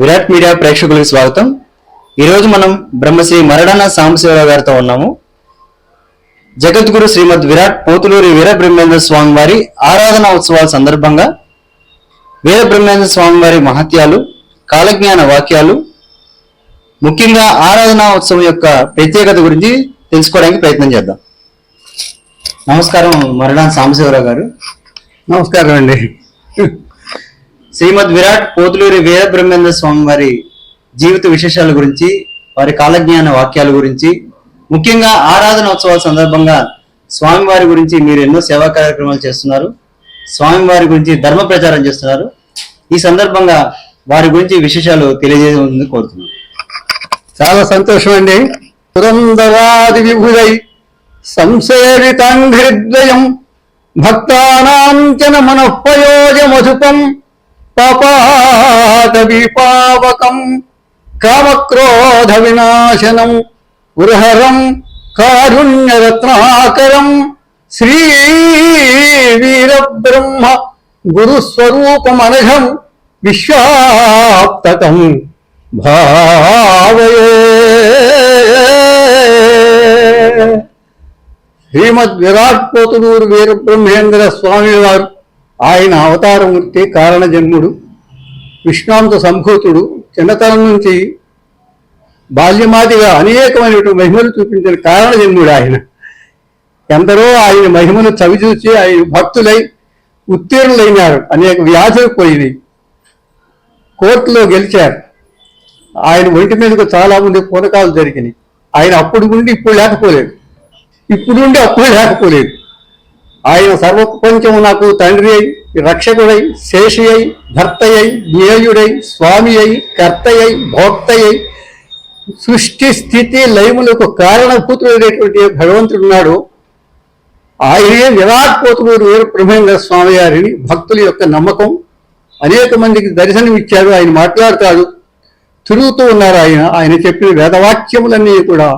Virat media ప్రేక్షకులకు స్వాగతం. ఈరోజు మనం బ్రహ్మశ్రీ మరడాన సాంబశివరావు గారితో ఉన్నాము. జగద్గురు శ్రీమద్ విరాట్ పోతులూరి వీర బ్రహ్మేంద్ర స్వామి వారి ఆరాధన ఉత్సవాల సందర్భంగా వీర బ్రహ్మేంద్ర స్వామి వారి మహత్యాలు కాలజ్ఞాన వాక్యాలు ముఖ్యంగా ఆరాధన ఉత్సవం యొక్క ప్రత్యేకత గురించి తెలుసుకోవడానికి ప్రయత్నం చేద్దాం. నమస్కారం మరడాన సాంబశివరావు గారు. నమస్కారం అండి. శ్రీమద్ విరాట్ పోతులూరి వీర బ్రహ్మేంద్ర స్వామి వారి జీవిత విశేషాల గురించి వారి కాలజ్ఞాన వాక్యాల గురించి ముఖ్యంగా ఆరాధన ఉత్సవాల సందర్భంగా స్వామివారి గురించి మీరు ఎన్నో సేవా కార్యక్రమాలు చేస్తున్నారు. స్వామివారి గురించి ధర్మ ప్రచారం చేస్తున్నారు. ఈ సందర్భంగా వారి గురించి విశేషాలు తెలియజేయమని కోరుతున్నాను. చాలా సంతోషం అండి. పురందరాది విభుదై సంసేవితాంఘ్రిద్వయం భక్తానాంచన మనఃపయోజ మధుపం పాపాట విపావకం కామక్రోధ వినాశనం గృహరం కారుణ్యరత్నాకరం శ్రీ వీరబ్రహ్మ గురుస్వరూపమనఘం విశ్వాప్తకం. భావయే. శ్రీమద్ విరాట్ పోతులూరు వీరబ్రహ్మేంద్ర స్వామి వారు ఆయన అవతారమూర్తి కారణ జన్ముడు విష్ణాంత సంభూతుడు చిన్నతనం నుంచి బాల్యమాదిగా అనేకమైనటువంటి మహిమలు చూపించిన కారణజన్ముడు ఆయన. ఎందరో ఆయన మహిమను చవిచూచి ఆయన భక్తులై ఉత్తీర్ణులైనారు. అనేక వ్యాధులు పోయినాయి. కోర్టులో గెలిచారు. ఆయన ఒంటి మీదకు చాలా మంది పూనకాలు జరిగినాయి. ఆయన అప్పుడు ఉండి ఇప్పుడు లేకపోలేదు. ఇప్పుడు ఉండి అప్పుడు లేకపోలేదు. ఆయన సర్వప్రపంచం నాకు తండ్రి అయి రక్షకుడై శేషి అయి భర్త అయి జ్ఞేయుడై స్వామి అయి కర్త అయి భోక్త అయి సృష్టి స్థితి లయములకు కారణభూతుడైనటువంటి భగవంతుడు ఉన్నాడు. ఆయనే విరాట్ పోతులూరు వీర బ్రహ్మేంద్ర స్వామి గారిని భక్తుల యొక్క నమ్మకం. అనేక మందికి దర్శనం ఇచ్చాడు ఆయన మాట్లాడతాడు తిరుగుతూ ఉన్నారు ఆయన. ఆయన చెప్పిన వేదవాక్యములన్నీ కూడా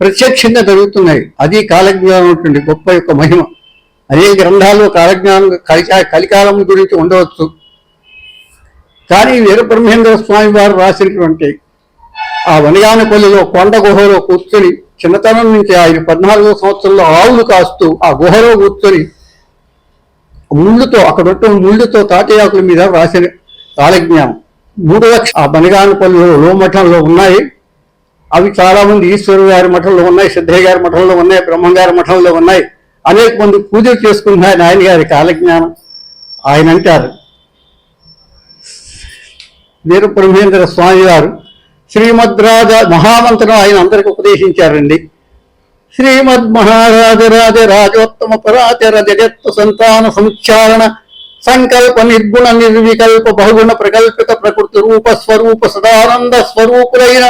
ప్రత్యక్షంగా జరుగుతున్నాయి. అది కాలజ్ఞానం గొప్ప యొక్క మహిమ. అనేక గ్రంథాల్లో కాలజ్ఞానం కలికా కలికాలం గురించి ఉండవచ్చు. కానీ వీరబ్రహ్మేంద్ర స్వామి వారు రాసినటువంటి ఆ వనగానపల్లిలో కొండ గుహలో కూర్చొని చిన్నతనం నుంచి ఆయన పద్నాలుగో సంవత్సరంలో ఆవులు కాస్తూ ఆ గుహలో కూర్చొని ముళ్ళుతో అక్కడ ఉన్న ముళ్ళుతో తాటయాకుల మీద రాసిన కాలజ్ఞానం. మూడు లక్ష ఆ బనగానపల్లిలో లోమఠంలో ఉన్నాయి. అవి చాలా మంది ఈశ్వరు గారి మఠంలో ఉన్నాయి సిద్ధయ్య గారి మఠంలో ఉన్నాయి బ్రహ్మం గారి మఠంలో ఉన్నాయి. అనేక మంది పూజలు చేసుకుంటున్నారు ఆయన గారి కాలజ్ఞానం. ఆయన అంటారు వీర బ్రహ్మేంద్ర స్వామి గారు శ్రీమద్రాజ మహామంత్రం ఆయన అందరికి ఉపదేశించారండి. శ్రీమద్ మహారాజ రాజ రాజోత్తమ పరాచర జగత్తు సంతాన సముచ్చారణ సంకల్ప నిర్గుణ నిర్వికల్ప బహుగుణ ప్రకల్పిత ప్రకృతి రూప స్వరూప సదానంద స్వరూపులైన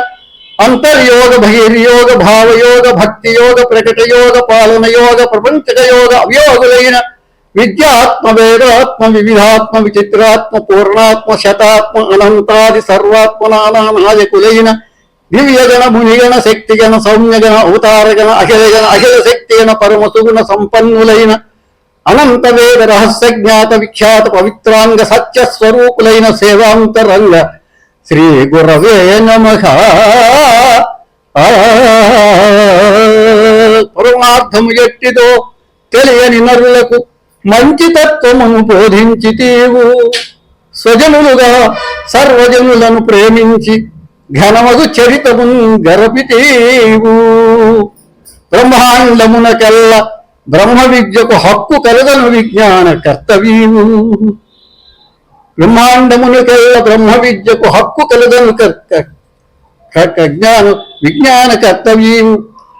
అంతర్యోగ బహిర్యోగ భావయోగ భక్తి యోగ ప్రకట యోగ పాలన యోగ ప్రపంచక యోగ అవయోగులైన విద్యాత్మ వేదాత్మ వివిధాత్మ విచిత్రాత్మ పూర్ణాత్మ శతాత్మ అనంతాది సర్వాత్మ నానానాయకులైన దివ్యగణ మునిగణ శక్తిగణ సౌమ్యగణ అవతారగణ అఖిలగణ అఖిల శక్తిగణ పరమ సుగుణ సంపన్నులైన అనంత వేద రహస్య జ్ఞాత విఖ్యాత పవిత్రాంగ సత్య స్వరూపులైన సేవాంతరంగ శ్రీ గురవే నమ. పరమార్థము ఎట్టిదో తెలియని నరులకు మంచి తత్వమును బోధించి తీవు స్వజనులుగా సర్వజనులను ప్రేమించి ఘనమగు చరితమున్ గరపితీవు. బ్రహ్మాండమునకెల్ల బ్రహ్మ విద్యకు హక్కు కలగను విజ్ఞాన కర్తవీవు బ్రహ్మాండమునకెల్ల బ్రహ్మ విద్యకు హక్కు కలదను జ్ఞాన విజ్ఞాన కర్తవ్యం.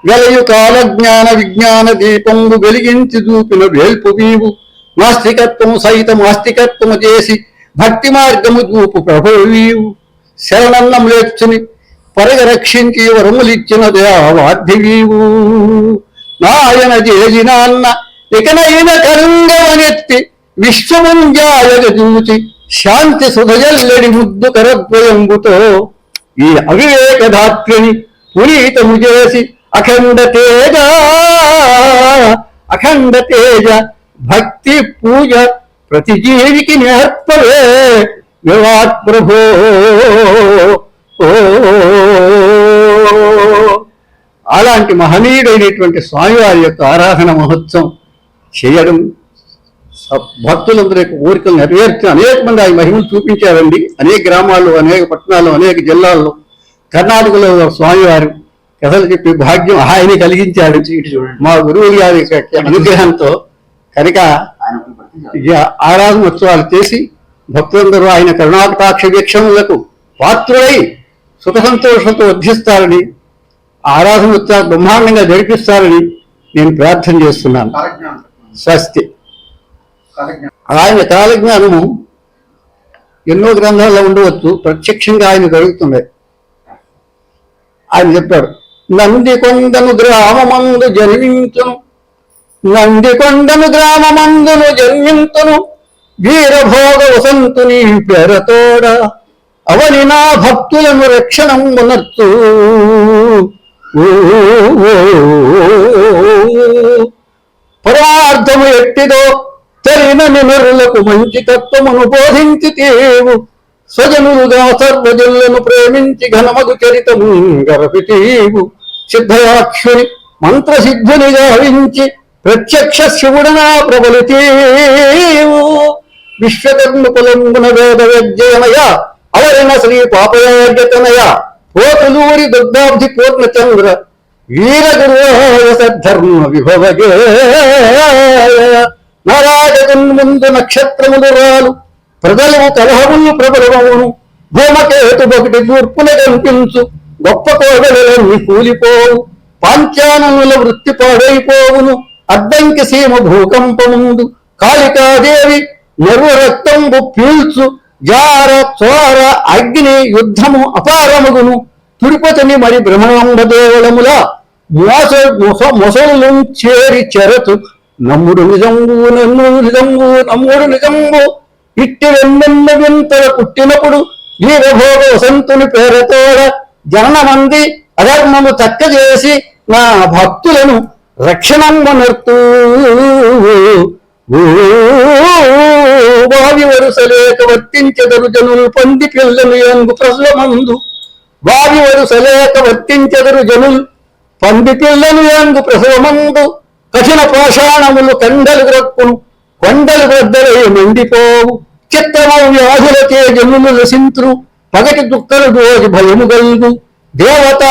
వెలయు కాల జ్ఞాన విజ్ఞాన దీపంబు వెలిగించి చూపిన వేల్పు వీవు నాస్తికత్వము సహితం ఆస్తికత్వము చేసి భక్తి మార్గము చూపు ప్రభువీవు శరణన్నం లేచుని పరగ రక్షించి వరములిచ్చిన వాద్యవీవు నాయన చేసినాన్న ఇకనైన కరంగవనెత్తి విశ్వముంజాయగ చూచి శాంతి సుధజల్లడి ముద్దు కరద్వయంబుతో ఈ అవివేక ధాత్రిని పునీతము చేసి అఖండ తేజ అఖండ తేజ భక్తి పూజ ప్రతి జీవికి నేర్పవే. వివాత్ ప్రభో. అలాంటి మహనీయుడైనటువంటి స్వామివారి యొక్క ఆరాధన మహోత్సవం చేయడం భక్తులందరి యొక్క కోరికలు నెరవేర్చి అనేక మంది ఆయన మహిమలు చూపించారండి. అనేక గ్రామాల్లో అనేక పట్టణాల్లో అనేక జిల్లాల్లో కర్ణాటకలో స్వామివారు కథలు చెప్పే భాగ్యం ఆయన కలిగించాడు. మా గురువు గారి యొక్క అనుగ్రహంతో కనుక ఆరాధన ఉత్సవాలు చేసి భక్తులందరూ ఆయన కరుణాకటాక్ష వీక్షణములకు పాత్రులై సుఖ సంతోషంతో వర్ధిస్తారని ఆరాధన ఉత్సవాలు బ్రహ్మాండంగా జరిపిస్తారని నేను ప్రార్థన చేస్తున్నాను. స్వస్తి. ఆయన కాలజ్ఞానము ఎన్నో గ్రంథాల్లో ఉండవచ్చు ప్రత్యక్షంగా ఆయన కలుగుతుంది ఆయన చెప్పాడు నంది కొండను గ్రామమందు జన్మించును నంది కొండను గ్రామమందును జన్మింతును వీరభోగ వసంతుని పెరతోడ అవని నా భక్తులను రక్షణం మునర్చు పరార్థము ఎట్టిదో తెలియన నినురులకు మంచి తత్వమును బోధించి తీవు స్వజనులుగా సర్వజనులను ప్రేమించి ఘనమగు చరితము గరపితీవు. సిద్ధయాక్షుని మంత్రసిద్ధుని గావించి ప్రత్యక్ష శివుడనా ప్రబలితీవు. విశ్వకర్మ కులంబున వేద విజయమయ అవరణ శ్రీ పాపయార్యతనయ పోతులూరి దుర్గాబ్ధి పూర్ణచంద్ర వీరగురు సద్ధర్మ విభవగే. నారాయణున్ ముందు నక్షత్రములు రాలు ప్రజలు కలహములు ప్రబలమవును భూమకేతు ఒకటి తూర్పున కనిపించు గొప్ప కోడలన్నీ కూలిపోవు. పాంచానముల వృత్తి పాడైపోవును. అడ్డంకి సీమ భూకంపముందు కాళికాదేవి నెర్వ రక్తంబు పీల్చు జార చోర అగ్ని యుద్ధము అపారమగును. తిరుపతిని మరి బ్రహ్మాండ దేవళముల మోస మొస మొసలు చేరి చెరతు నమ్ముడు నిజంబు నన్ను నిజంబు నమ్ముడు నిజంబు. ఇట్టి వెన్నెన్న వింతల పుట్టినప్పుడు వీరభోగ వసంతుని పేరతోడ జననమంది అధర్మము చక్క చేసి నా భక్తులను రక్షణమ్మనర్తూ వావి వరుసలేక వర్తించెదరు జనులు పొంది పిల్లను ఎంగు ప్రసవమందు వావి వరుసలేక వర్తించెదరు జనులు పంది పిల్లను ఎంగు ప్రసవమందు కఠిన పాషాణములు కండలు గ్రక్కును కొండలు గ్రద్దలే మండిపోవు చిత్తము వ్యాధులకే జనులు లసింతురు పగటి దుఃఖలు దోజి భయము గల్గు. దేవత